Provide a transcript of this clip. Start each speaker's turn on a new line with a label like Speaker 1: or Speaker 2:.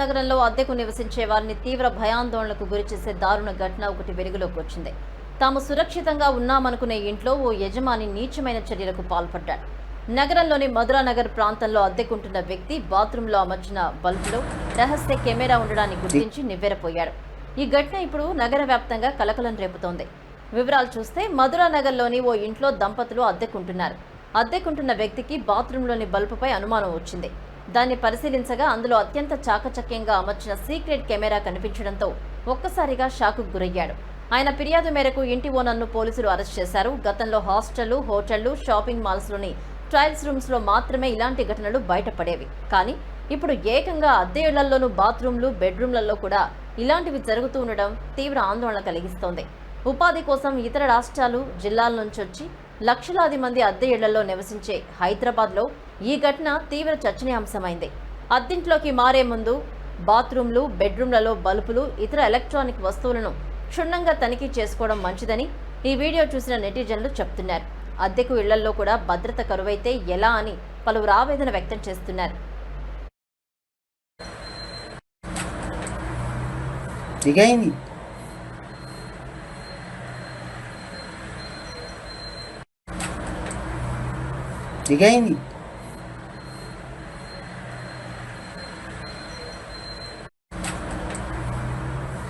Speaker 1: నగరంలో అద్దెకు నివసించే వారిని తీవ్ర భయాందోళనకు గురిచేసే దారుణ ఘటన ఒకటి వెలుగులోకి వచ్చింది. తాము సురక్షితంగా ఉన్నామనుకునే ఇంట్లో ఓ యజమాని నీచమైన చర్యలకు పాల్పడ్డాడు. నగరంలోని మధురానగర్ ప్రాంతంలో అద్దెకుంటున్న వ్యక్తి బాత్రూంలో అమర్చిన బల్బులో రహస్య కెమెరా ఉండడాన్ని గుర్తించి నివ్వెరపోయాడు. ఈ ఘటన ఇప్పుడు నగర వ్యాప్తంగా కలకలం రేపుతోంది. వివరాలు చూస్తే మధురానగర్లోని ఓ ఇంట్లో దంపతులు అద్దెకుంటున్నారు. అద్దెకుంటున్న వ్యక్తికి బాత్రూంలోని బల్బుపై అనుమానం వచ్చింది. దాన్ని పరిశీలించగా అందులో అత్యంత చాకచక్యంగా అమర్చిన సీక్రెట్ కెమెరా కనిపించడంతో ఒక్కసారిగా షాకు గురయ్యాడు. ఆయన ఫిర్యాదు మేరకు ఇంటి ఓనర్ను పోలీసులు అరెస్ట్ చేశారు. గతంలో హాస్టళ్ళు హోటళ్ళు షాపింగ్ మాల్స్లోని ట్రయల్స్ రూమ్స్లో మాత్రమే ఇలాంటి ఘటనలు బయటపడేవి. కానీ ఇప్పుడు ఏకంగా అద్దె ఇళ్ళలోనూ బాత్రూంలు బెడ్రూమ్లలో కూడా ఇలాంటివి జరుగుతూ ఉండడం తీవ్ర ఆందోళన కలిగిస్తోంది. ఉపాధి కోసం ఇతర రాష్ట్రాలు జిల్లాల నుంచి వచ్చి లక్షలాది మంది అద్దె ఇళ్ళలో నివసించే హైదరాబాద్లో ఈ ఘటన తీవ్ర చర్చనీయాంశమైంది. అద్దింట్లోకి మారే ముందు బాత్రూంలు బెడ్రూమ్లలో బల్బులు ఇతర ఎలక్ట్రానిక్ వస్తువులను క్షుణ్ణంగా తనిఖీ చేసుకోవడం మంచిదని ఈ వీడియో చూసిన నెటిజన్లు చెప్తున్నారు. అద్దెకు ఇళ్ళల్లో కూడా భద్రత కరువైతే ఎలా అని పలువురు ఆవేదన వ్యక్తం చేస్తున్నారు.
Speaker 2: దిగైంది. దిగైంది